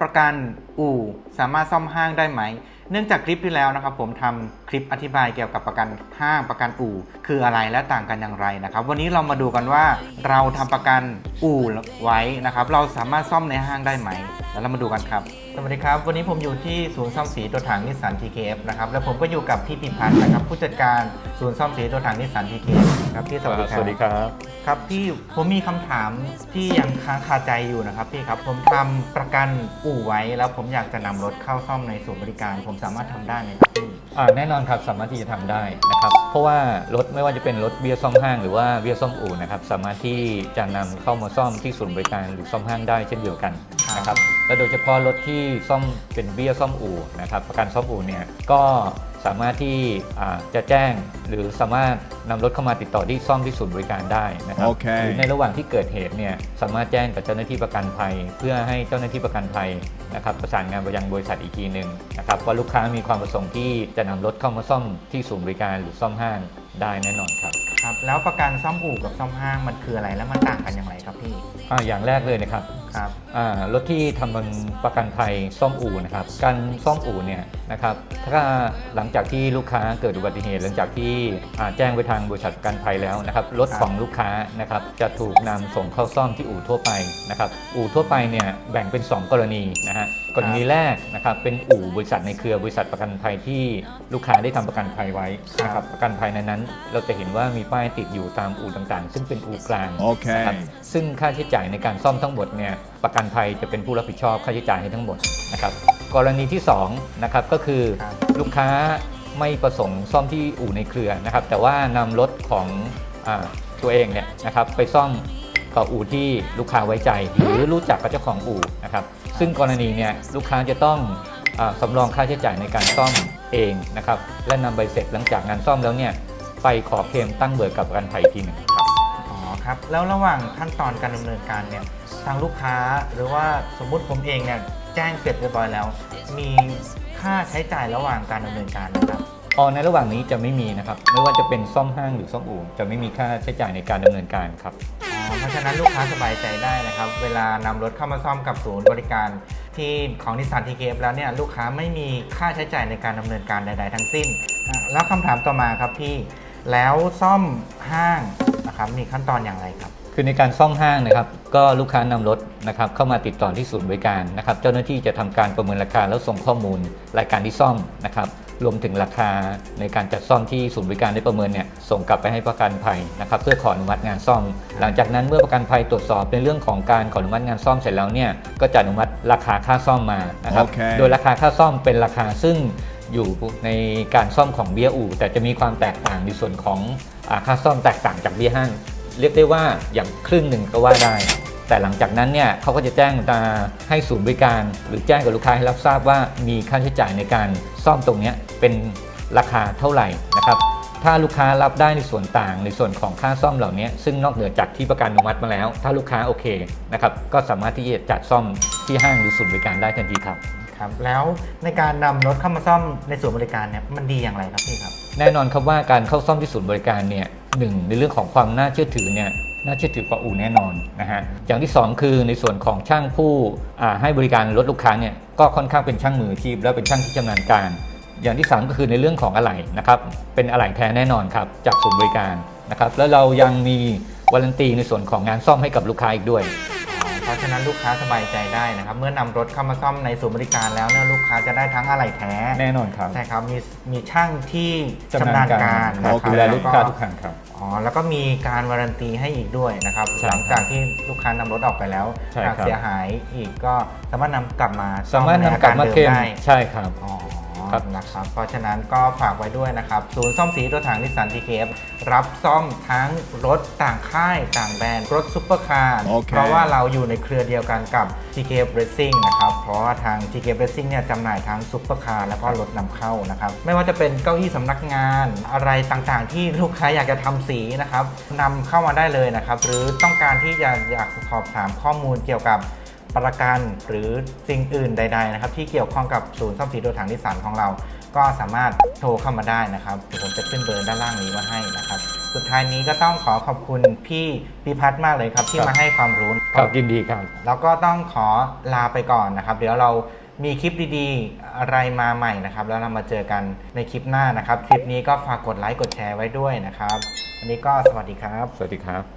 ประกันอู่สามารถซ่อมห้างได้ไหม เนื่องจากคลิปที่แล้วนะครับ ผมทำคลิปอธิบายเกี่ยวกับประกันห้างประกันอู่ คืออะไรและต่างกันอย่างไรนะครับ วันนี้เรามาดูกันว่าเราทำประกันอู่ไว้นะครับ เราสามารถซ่อมในห้างได้ไหม แล้วเรามาดูกันครับ สวัสดีครับ วันนี้ผมอยู่ที่ศูนย์ซ่อมสีตัวถังนิสสัน TKF นะครับแล้วผมก็อยู่กับพี่พิพัฒน์นะครับผู้จัดการศูนย์ซ่อมสีตัวถังนิสสัน TKF ครับพี่สวัสดีครับสวัสดีครับครับพี่ผมมีคำถามที่ยังค้างคาใจอยู่นะครับพี่ครับผมทำประกันอู่ไว้ แล้วผมอยากจะนำรถเข้าซ่อมในศูนย์บริการ ผมสามารถทำได้ไหมครับพี่อ่าแน่นอนครับสามารถที่จะทำได้นะครับเพราะว่ารถไม่ว่าจะเป็นรถเบียร์ซ่อมห้าง หรือว่าเบียร์ซ่อมอู่นะครับสามารถที่จะนำเข้ามาซ่อมที่ศูนย์บริการหรือซ่อมห้างได้เช่นเดียวกัน นะครับและโดยเฉพาะรถที่ซ่อมเป็นเบียร์ซ่อมอู่นะครับประกันซ่อมอู่เนี่ยก็สามารถที่อ่าจะแจ้งหรือสามารถนำรถเข้ามาติดต่อที่ซ่อมที่ศูนย์บริการได้นะครับโอเคหรือในระหว่างที่เกิดเหตุเนี่ยสามารถแจ้งกับเจ้าหน้าที่ประกันภัย เพื่อให้เจ้าหน้าที่ประกันภัยนะครับประสานงานไปยังบริษัทอีกทีหนึ่งนะครับว่าลูกค้ามีความประสงค์ที่จะนำรถเข้ามาซ่อมที่ศูนย์บริการหรือซ่อมห้างได้แน่นอนครับครับแล้วประกันซ่อมอู่กับซ่อมห้างมันคืออะไรและมันต่างกันอย่างไรครับพี่อ่าอย่างแรกเลยนะครับค รับอ่ารถที่ทำเป็นประกันภัยซ่อมอู่นะครับ การซ่อมอู่เนี่ยนะครับ ถ้าหลังจากที่ลูกค้าเกิดอุบัติเหตุ หลังจากที่อ่าแจ้งไปทางบริษัทประกันภัยแล้วนะครับ รถครับของลูกค้านะครับจะถูกนำส่งเข้าซ่อมที่อู่ทั่วไปนะครับ อู่ทั่วไปเนี่ยแบ่งเป็น 2 กรณีนะฮะ กรณีแรกนะครับเป็นอู่บริษัทในเครือบริษัทประกันภัยที่ลูกค้าได้ทำประกันภัยไว้นะครับ ประกันภัยในนั้น เราจะเห็นว่ามีป้ายติดอยู่ตามอู่ต่างๆ ซึ่งเป็นอู่กลางโอเคนะครับ ซึ่งค่าใช้จ่ายในการซ่อมทั้งหมดเนี่ยประกันภัยจะเป็นผู้รับผิดชอบค่าใช้จ่ายให้ทั้งหมดนะครับกรณีที่2นะครับก็คือครับลูกค้าไม่ประสงค์ซ่อมที่อู่ในเครือนะครับ แต่ว่านำรถของอาตัวเองเนี่ยนะครับไปซ่อมกับอู่ที่ลูกค้าไว้ใจ หรือรู้จักกับเจ้าของอู่นะครับ ซึ่งกรณีเนี่ยลูกค้าจะต้องอาสำรองค่าใช้จ่ายในการซ่อมเองนะครับและนำใบเสร็จหลังจากงานซ่อมแล้วเนี่ยไปขอเคลมตั้งเบิกกับประกันภัยอีกทีหนึ่งครับอ๋อ ครับ แล้วระหว่างขั้นตอนการดำเนินการเนี่ยทางลูกค้าหรือว่าสมมุติผมเองเนี่ยแจ้งเสร็จเรียบร้อยแล้ว มีค่าใช้จ่ายระหว่างการดำเนินการนะครับอ๋อในระหว่างนี้จะไม่มีนะครับ ไม่ว่าจะเป็นซ่อมห้างหรือซ่อมอู่จะไม่มีค่าใช้จ่ายในการดำเนินการครับอ๋อเพราะฉะนั้นลูกค้าสบายใจได้นะครับ เวลานำรถเข้ามาซ่อมกับศูนย์บริการที่ของนิสสันทีเคแล้วเนี่ยลูกค้าไม่มีค่าใช้จ่ายในการดำเนินการใด ๆ ทั้งสิ้นอะแล้วคำถามต่อมาครับพี่ แล้วซ่อมห้างนะ ครับมีขั้นตอนอย่างไรครับ คือในการซ่อมห้างนะครับก็ลูกค้านำรถนะครับเข้ามาติดต่อที่ศูนย์บริการนะครับเจ้าหน้าที่จะทำการประเมินราคาแล้วส่งข้อมูลรายการที่ซ่อมนะครับรวมถึงราคาในการจัดซ่อมที่ศูนย์บริการได้ประเมินเนี่ยส่งกลับไปให้ประกันภัยนะครับเพื่อขออนุมัติงานซ่อม หลังจากนั้นเมื่อประกันภัยตรวจสอบในเรื่องของการขออนุมัติงานซ่อมเสร็จแล้วเนี่ยก็จะอนุมัติราคาค่าซ่อมมานะครับโอเคโดยราคาค่าซ่อมเป็นราคาซึ่ง อยู่ในการซ่อมของเบียอู่ แต่จะมีความแตกต่างในส่วนของอค่าซ่อมแตกต่างจากเบียห้าง เรียกได้ว่าอย่างครึ่งหนึ่งก็ว่าได้ แต่หลังจากนั้นเนี่ยเขาก็จะแจ้งมาให้ศูนย์บริการ หรือแจ้งกับลูกค้าให้รับทราบว่ามีค่าใช้จ่ายในการซ่อมตรงนี้เป็นราคาเท่าไหร่นะครับถ้าลูกค้ารับได้ในส่วนต่างในส่วนของค่าซ่อมเหล่านี้ ซึ่งนอกเหนือจากที่ประกันอนุมัติมาแล้ว ถ้าลูกค้าโอเคนะครับก็สามารถที่จะจัดซ่อมที่ห้างหรือศูนย์บริการได้ทันทีครับ ครับแล้วในการนำรถเข้ามาซ่อมในศูนย์บริการเนี่ยมันดีอย่างไรครับพี่ครับ แน่นอนครับว่าการเข้าซ่อมที่ศูนย์บริการเนี่ยหนึ่งในเรื่องของความน่าเชื่อถือเนี่ยน่าเชื่อถือกว่าอู่แน่นอนนะฮะอย่างที่สองคือในส่วนของช่างผู้อ่าให้บริการรถลูกค้าเนี่ยก็ค่อนข้างเป็นช่างมืออาชีพ และเป็นช่างที่ชำนาญการ อย่างที่สามก็คือในเรื่องของอะไหล่นะครับเป็นอะไหล่แท้แน่นอนครับจากศูนย์บริการนะครับแล้วเรายังมีวารันตีในส่วนของงานซ่อมให้กับลูกค้าอีกด้วย เพราะฉะนั้นลูกค้าสบายใจได้นะครับ เมื่อนำรถเข้ามาซ่อมในศูนย์บริการแล้วเนี่ยลูกค้าจะได้ทั้งอะไหล่แท้แน่นอนครับใช่ครับมีมีช่างที่ชำนาญการนะคดูรับแลลูกค้าแวทุกครั้งครับอ๋อแล้วก็มีการวารันตีให้อีกด้วยนะครับใช่หลังจากที่ลูกค้านำรถออกไปแล้วใช่หากครับเสียหายอีกก็สามารถนำกลับมาซ่สาอมารถนำกลับมาเคลมได้ใช่ครับอ๋อ ครับนะครับเพราะฉะนั้นก็ฝากไว้ด้วยนะครับ ศูนย์ซ่อมสีตัวถังนิสสันทีเคฟรับซ่อมทั้งรถต่างค่ายต่างแบรนด์ รถซุปเปอร์คาร์โอเค เพราะว่าเราอยู่ในเครือเดียวกันกับ TKF Racing นะครับ เพราะว่าทาง TKF Racing เนี่ยจำหน่ายทั้งซุปเปอร์คาร์แล้วก็รถนำเข้านะครับ ไม่ว่าจะเป็นเก้าอี้สำนักงานอะไรต่างๆ ที่ลูกค้าอยากจะทำสีนะครับนำเข้ามาได้เลยนะครับ หรือต้องการที่จะอยากสอบถามข้อมูลเกี่ยวกับ ประกันหรือสิ่งอื่นใด ๆ นะครับ ที่เกี่ยวข้องกับศูนย์ซ่อมสีโดยถังนิสสันของเรา ก็สามารถโทรเข้ามาได้นะครับเดี๋ยวผมจะขึ้นเบอร์ด้านล่างนี้มาให้นะครับ สุดท้ายนี้ก็ต้องขอขอบคุณพี่พิพัฒน์มากเลยครับที่ครับมาให้ความรู้ครับยินดีครับ แล้วก็ต้องขอลาไปก่อนนะครับ เดี๋ยวเรามีคลิปดีๆ อะไรมาใหม่นะครับ แล้วเรามาเจอกันในคลิปหน้านะครับ คลิปนี้ก็ฝากกดไลค์กดแชร์ไว้ด้วยนะครับวันนี้ก็สวัสดีครับ สวัสดีครับ